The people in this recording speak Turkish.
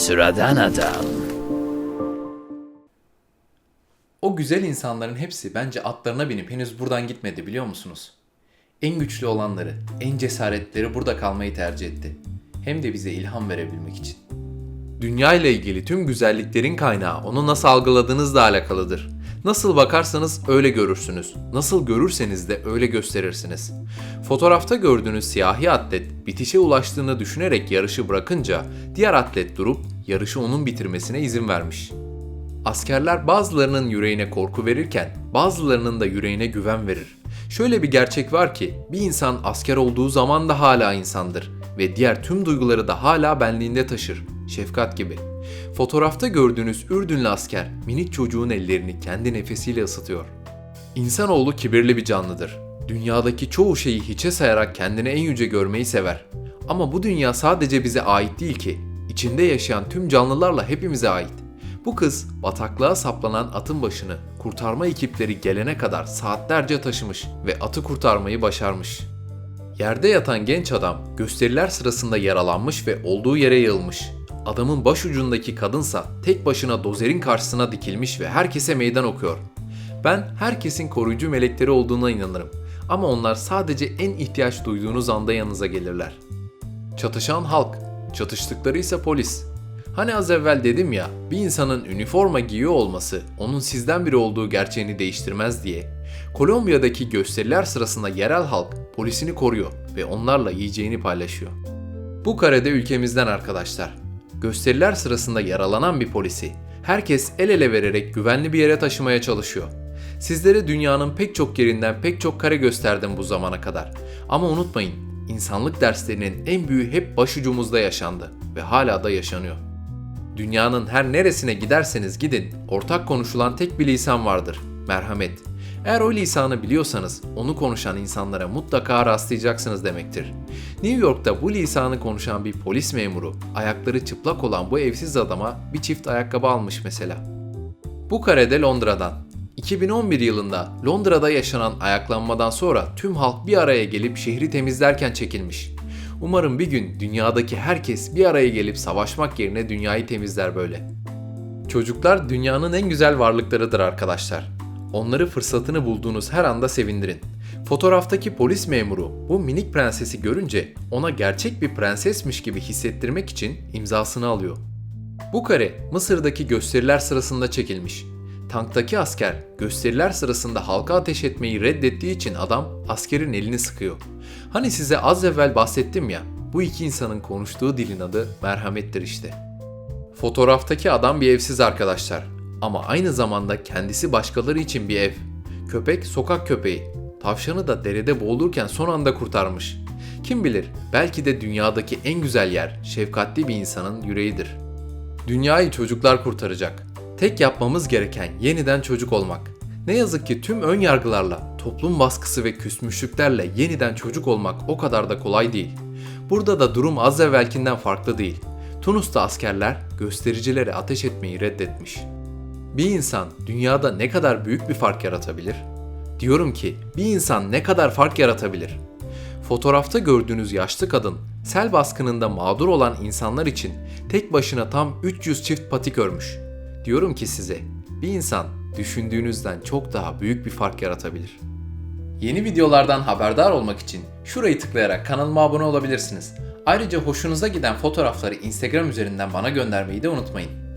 Sıradan adam. O güzel insanların hepsi bence atlarına binip henüz buradan gitmedi biliyor musunuz? En güçlü olanları, en cesaretleri burada kalmayı tercih etti. Hem de bize ilham verebilmek için. Dünya ile ilgili tüm güzelliklerin kaynağı onu nasıl algıladığınızla alakalıdır. Nasıl bakarsanız öyle görürsünüz. Nasıl görürseniz de öyle gösterirsiniz. Fotoğrafta gördüğünüz siyahi atlet bitişe ulaştığını düşünerek yarışı bırakınca diğer atlet durup yarışı onun bitirmesine izin vermiş. Askerler bazılarının yüreğine korku verirken bazılarının da yüreğine güven verir. Şöyle bir gerçek var ki bir insan asker olduğu zaman da hala insandır ve diğer tüm duyguları da hala benliğinde taşır. Şefkat gibi. Fotoğrafta gördüğünüz Ürdünlü asker minik çocuğun ellerini kendi nefesiyle ısıtıyor. İnsanoğlu kibirli bir canlıdır. Dünyadaki çoğu şeyi hiçe sayarak kendini en yüce görmeyi sever. Ama bu dünya sadece bize ait değil ki. İçinde yaşayan tüm canlılarla hepimize ait. Bu kız bataklığa saplanan atın başını kurtarma ekipleri gelene kadar saatlerce taşımış ve atı kurtarmayı başarmış. Yerde yatan genç adam gösteriler sırasında yaralanmış ve olduğu yere yığılmış. Adamın başucundaki kadınsa tek başına dozerin karşısına dikilmiş ve herkese meydan okuyor. Ben herkesin koruyucu melekleri olduğuna inanırım. Ama onlar sadece en ihtiyaç duyduğunuz anda yanınıza gelirler. Çatışan halk, çatıştıkları ise polis. Hani az evvel dedim ya, bir insanın üniforma giyiyor olması onun sizden biri olduğu gerçeğini değiştirmez diye. Kolombiya'daki gösteriler sırasında yerel halk polisini koruyor ve onlarla yiyeceğini paylaşıyor. Bu karede ülkemizden arkadaşlar. Gösteriler sırasında yaralanan bir polisi herkes el ele vererek güvenli bir yere taşımaya çalışıyor. Sizlere dünyanın pek çok yerinden pek çok kare gösterdim bu zamana kadar. Ama unutmayın, insanlık derslerinin en büyüğü hep başucumuzda yaşandı ve hala da yaşanıyor. Dünyanın her neresine giderseniz gidin, ortak konuşulan tek bir lisan vardır. Merhamet. Eğer o lisanı biliyorsanız onu konuşan insanlara mutlaka rastlayacaksınız demektir. New York'ta bu lisanı konuşan bir polis memuru ayakları çıplak olan bu evsiz adama bir çift ayakkabı almış mesela. Bu karede Londra'dan. 2011 yılında Londra'da yaşanan ayaklanmadan sonra tüm halk bir araya gelip şehri temizlerken çekilmiş. Umarım bir gün dünyadaki herkes bir araya gelip savaşmak yerine dünyayı temizler böyle. Çocuklar dünyanın en güzel varlıklarıdır arkadaşlar. Onları fırsatını bulduğunuz her anda sevindirin. Fotoğraftaki polis memuru bu minik prensesi görünce ona gerçek bir prensesmiş gibi hissettirmek için imzasını alıyor. Bu kare Mısır'daki gösteriler sırasında çekilmiş. Tanktaki asker gösteriler sırasında halka ateş etmeyi reddettiği için adam askerin elini sıkıyor. Hani size az evvel bahsettim ya, bu iki insanın konuştuğu dilin adı merhamettir işte. Fotoğraftaki adam bir evsiz arkadaşlar ama aynı zamanda kendisi başkaları için bir ev. Köpek sokak köpeği. Tavşanı da derede boğulurken son anda kurtarmış. Kim bilir belki de dünyadaki en güzel yer şefkatli bir insanın yüreğidir. Dünyayı çocuklar kurtaracak. Tek yapmamız gereken yeniden çocuk olmak. Ne yazık ki tüm ön yargılarla, toplum baskısı ve küsmüşlüklerle yeniden çocuk olmak o kadar da kolay değil. Burada da durum az evvelkinden farklı değil. Tunus'ta askerler göstericilere ateş etmeyi reddetmiş. Bir insan dünyada ne kadar büyük bir fark yaratabilir? Diyorum ki bir insan ne kadar fark yaratabilir? Fotoğrafta gördüğünüz yaşlı kadın sel baskınında mağdur olan insanlar için tek başına tam 300 çift patik örmüş. Diyorum ki size bir insan düşündüğünüzden çok daha büyük bir fark yaratabilir. Yeni videolardan haberdar olmak için şurayı tıklayarak kanalıma abone olabilirsiniz. Ayrıca hoşunuza giden fotoğrafları Instagram üzerinden bana göndermeyi de unutmayın.